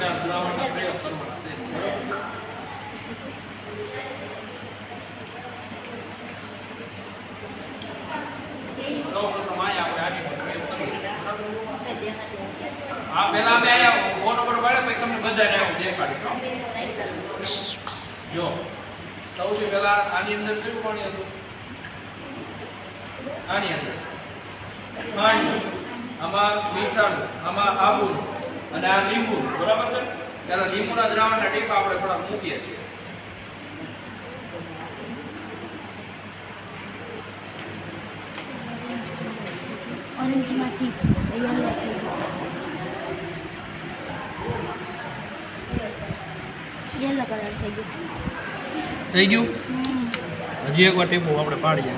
ચાર દ્રાવણના પ્રયોગ કરવાના છે સૌ પ્રથમ આયા આપણે પ્રયોગ હા પહેલા અમે આયા ફોટો પર પડે પછી બધાને હું દેખાડીશ જો સૌથી પહેલા આની અંદર. કયું પાણી હતું આની અંદર. ખાંડ આમાં મીઠાનું, આમાં આબુનું. અને આ લીંબુ બરાબર છે? પહેલા લીંબુના દ્રાવણના ટીપા આપણે થોડાક મૂકીએ છીએ. ઓરેન્જમાંથી યલો થઈ ગયો. યલો કલર થઈ ગયો. થઈ ગયું? હજી એકવાર ટીપું આપણે પાડીએ.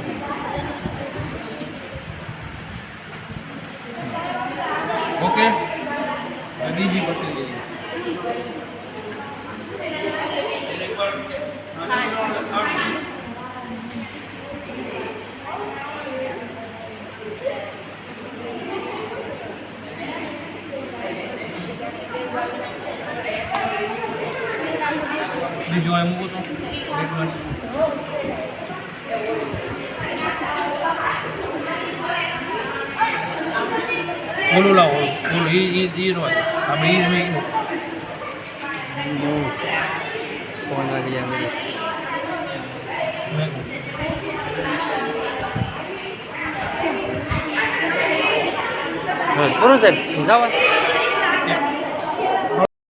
ઓકે? હવે બીજી બકરી લઈએ બીજું મૂકું તો. નો આપણે ઈ જ મૂક્યું ફોન આવી. જાય મેરે મૂક્યું. બસ પૂરું સાહેબ જવા